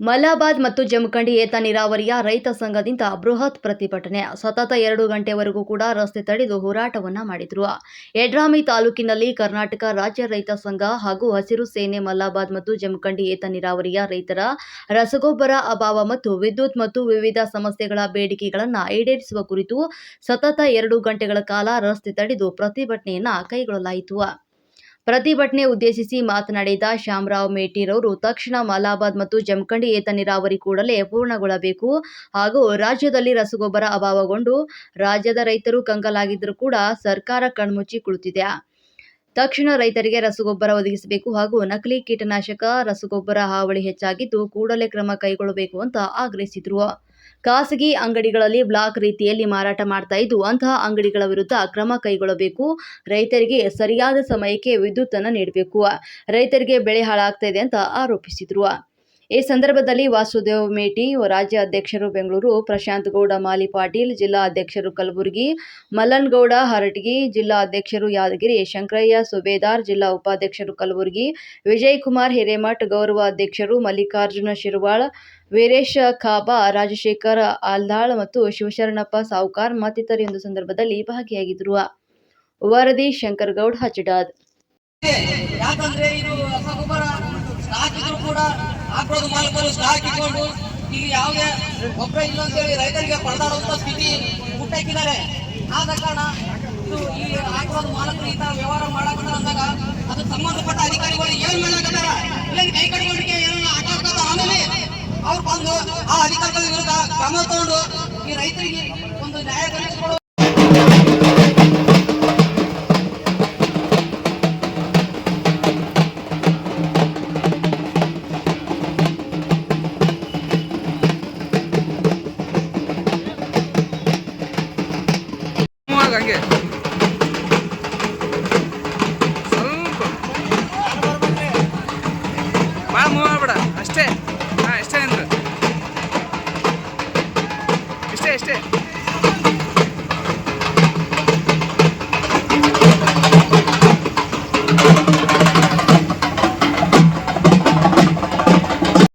ಮಲ್ಲಾಬಾದ್ ಮತ್ತು ಜಮಖಂಡಿ ಏತ ನೀರಾವರಿಯ ರೈತ ಸಂಘದಿಂದ ಬೃಹತ್ ಪ್ರತಿಭಟನೆ. ಸತತ ಎರಡು ಗಂಟೆವರೆಗೂ ಕೂಡ ರಸ್ತೆ ತಡೆದು ಹೋರಾಟವನ್ನ ಮಾಡಿದ್ರು. ಎಡ್ರಾಮಿ ತಾಲೂಕಿನಲ್ಲಿ ಕರ್ನಾಟಕ ರಾಜ್ಯ ರೈತ ಸಂಘ ಹಾಗೂ ಹಸಿರು ಸೇನೆ ಮಲ್ಲಾಬಾದ್ ಮತ್ತು ಜಮಖಂಡಿ ಏತ ನೀರಾವರಿಯ ರೈತರ ರಸಗೊಬ್ಬರ ಅಭಾವ ಮತ್ತು ವಿದ್ಯುತ್ ಮತ್ತು ವಿವಿಧ ಸಮಸ್ಯೆಗಳ ಬೇಡಿಕೆಗಳನ್ನು ಈಡೇರಿಸುವ ಕುರಿತು ಸತತ ಎರಡು ಗಂಟೆಗಳ ಕಾಲ ರಸ್ತೆ ತಡೆದು ಪ್ರತಿಭಟನೆಯನ್ನ ಕೈಗೊಳ್ಳಲಾಯಿತು. ಪ್ರತಿಭಟನೆ ಉದ್ದೇಶಿಸಿ ಮಾತನಾಡಿದ ಶ್ಯಾಮರಾವ್ ಮೇಟಿರವರು, ತಕ್ಷಣ ಮಲಾಬಾದ್ ಮತ್ತು ಜಮಖಂಡಿ ಏತ ನೀರಾವರಿ ಕೂಡಲೇ ಪೂರ್ಣಗೊಳ್ಳಬೇಕು ಹಾಗೂ ರಾಜ್ಯದಲ್ಲಿ ರಸಗೊಬ್ಬರ ಅಭಾವಗೊಂಡು ರಾಜ್ಯದ ರೈತರು ಕಂಗಲಾಗಿದ್ದರೂ ಕೂಡ ಸರ್ಕಾರ ಕಣ್ಮುಚ್ಚಿ ಕುಳಿತಿದೆ. ತಕ್ಷಣ ರೈತರಿಗೆ ರಸಗೊಬ್ಬರ ಒದಗಿಸಬೇಕು ಹಾಗೂ ನಕಲಿ ಕೀಟನಾಶಕ ರಸಗೊಬ್ಬರ ಹಾವಳಿ ಹೆಚ್ಚಾಗಿದ್ದು ಕೂಡಲೇ ಕ್ರಮ ಕೈಗೊಳ್ಳಬೇಕು ಅಂತ ಆಗ್ರಹಿಸಿದರು. ಖಾಸಗಿ ಅಂಗಡಿಗಳಲ್ಲಿ ಬ್ಲಾಕ್ ರೀತಿಯಲ್ಲಿ ಮಾರಾಟ ಮಾಡ್ತಾ ಇದ್ದು, ಅಂತಹ ಅಂಗಡಿಗಳ ವಿರುದ್ಧ ಕ್ರಮ ಕೈಗೊಳ್ಳಬೇಕು. ರೈತರಿಗೆ ಸರಿಯಾದ ಸಮಯಕ್ಕೆ ವಿದ್ಯುತ್ ಅನ್ನು ನೀಡಬೇಕು. ರೈತರಿಗೆ ಬೆಳೆ ಹಾಳಾಗ್ತಾ ಇದೆ ಅಂತ ಆರೋಪಿಸಿದರು. ಈ ಸಂದರ್ಭದಲ್ಲಿ ವಾಸುದೇವ್ ಮೇಟಿ, ರಾಜ್ಯ ಅಧ್ಯಕ್ಷರು ಬೆಂಗಳೂರು, ಪ್ರಶಾಂತ್ ಗೌಡ, ಮಾಲಿ ಪಾಟೀಲ್, ಜಿಲ್ಲಾ ಅಧ್ಯಕ್ಷರು ಕಲಬುರಗಿ ಮಲ್ಲನ್ಗೌಡ ಹರಟಗಿ, ಜಿಲ್ಲಾ ಅಧ್ಯಕ್ಷರು ಯಾದಗಿರಿ, ಶಂಕರಯ್ಯ, ಸುಬೇದಾರ್, ಜಿಲ್ಲಾ ಉಪಾಧ್ಯಕ್ಷರು ಕಲಬುರಗಿ ವಿಜಯ್ ಕುಮಾರ್ ಹಿರೇಮಠ್ ಗೌರವ ಅಧ್ಯಕ್ಷರು, ಮಲ್ಲಿಕಾರ್ಜುನ ಶಿರವಾಳ್, ವೀರೇಶ ಖಾಬಾ ರಾಜಶೇಖರ್ ಆಲ್ದಾಳ್ ಮತ್ತು ಶಿವಶರಣಪ್ಪ ಸಾವುಕಾರ್ ಮತ್ತಿತರ ಒಂದು ಸಂದರ್ಭದಲ್ಲಿ ಭಾಗಿಯಾಗಿದ್ದರು. ವರದಿ ಇದು ಹಚ್ಚಡಾದ್ ಸ್ಟಾಕ್ ಕೂಡ ಆಕ್ರೋಧ ಮಾಲಕರು ಸ್ಟಾಕ್ ಇಟ್ಕೊಂಡು ಈಗ ಯಾವುದೇ ಗೊಬ್ಬರ ಇಲ್ಲ ಅಂತ ಹೇಳಿ ರೈತರಿಗೆ ಪರದಾಡುವಂತ ಸ್ಥಿತಿ ಹುಟ್ಟಾಕಿದ್ದಾರೆ ಆದ ಕಾರಣ ಇದು ಈ ಆಕ್ರೋಧ ಮಾಲಕರು ಈ ತರ ವ್ಯವಹಾರ ಮಾಡಕತ್ತಾರ ಅಂದಾಗ ಅದು ಸಂಬಂಧಪಟ್ಟ ಅಧಿಕಾರಿಗಳು ಏನ್ ಮಾಡಕತ್ತಾರ ಇಲ್ಲ ಕೈ ಕಟ್ಕೊಂಡಿಗೆ ಏನನ್ನ ಆಮೇಲೆ ಅವ್ರು ಬಂದು ಆ ಅಧಿಕಾರಿಗಳ ವಿರುದ್ಧ ಕ್ರಮ ತಗೊಂಡು ಈ ರೈತರಿಗೆ ಒಂದು ನ್ಯಾಯ ಇವಾಗ ಹಂಗೆ ಸ್ವಲ್ಪ. ಭಾಳ ಮೂವ್ ಆಗ್ಬೇಡ. ಅಷ್ಟೇ. ಹಾಂ ಅಷ್ಟೇ ಅಂದ್ರೆ ಇಷ್ಟೇ ಇಷ್ಟೇ